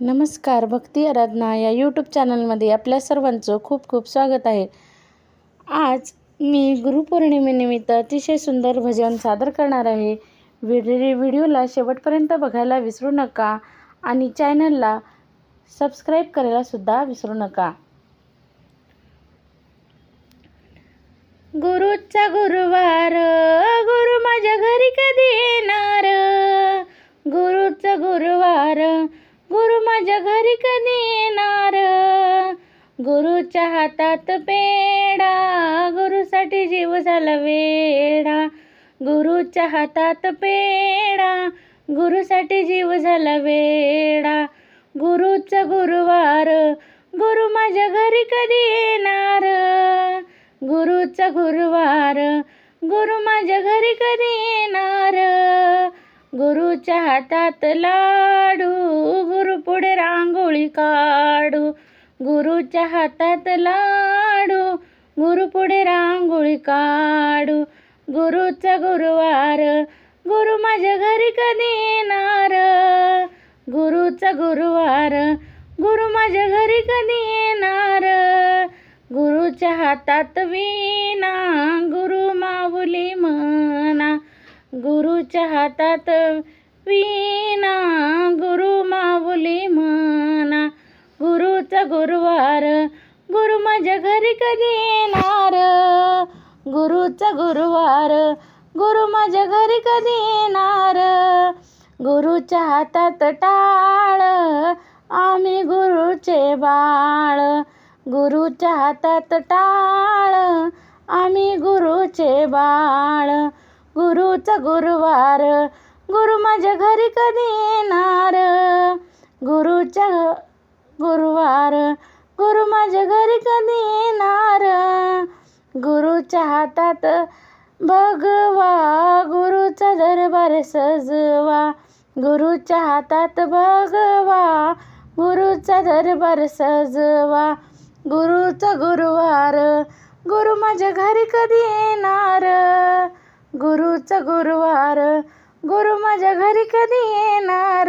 नमस्कार भक्ती आराधना या यूट्यूब चॅनलमध्ये आपल्या सर्वांचं खूप खूप स्वागत आहे. आज मी गुरुपौर्णिमेनिमित्त अतिशय सुंदर भजन सादर करणार आहे. व्हिडिओ व्हिडिओला शेवटपर्यंत बघायला विसरू नका आणि चॅनलला सबस्क्राईब करायला सुद्धा विसरू नका. गुरुचा गुरुवार गुरुच्या हातात पेढा गुरुसाठी जीव झाला वेडा गुरुच्या हातात पेढा गुरुसाठी जीव झाला वेडा गुरुचा गुरुवार गुरु माझ्या घरी कधी येणार? गुरुचा गुरुवार गुरु माझ्या घरी कधी येणार? गुरुच्या हातात लाडू गुरु पुढे रांगोळी का गुरुच्या हातात लाडू गुरु पुढे रांगोळी काढू. गुरुचा गुरुवार गुरु माझ्या घरी कधी येणार? गुरुचा गुरुवार गुरु माझ्या घरी कधी येणार? गुरुच्या हातात वीणा गुरु माऊली म्हणा. गुरुच्या हातात वीणा गुरु माऊली म्हणा. गुरुचा गुरुवार. गुरु माझ्या घरी कधी येणार? गुरुचा गुरुवार. गुरु माझ्या घरी कधी येणार? गुरुच्या हातात टाळ. आम्ही गुरुचे बाळ. गुरुच्या हातात टाळ. आम्ही गुरुचे बाळ. गुरुचा गुरुवार. गुरु माझ्या घरी कधी येणार? गुरुच्या गुरुवार गुरु माझ्या घरी कधी येणार गुरुच्या हातात भगवा गुरुचा दरबार सजवा. गुरुच्या हातात भगवा गुरुचा दरबार सजवा. गुरुचा गुरुवार गुरु माझ्या घरी कधी येणार गुरुचा गुरुवार गुरु माझ्या घरी कधी येणार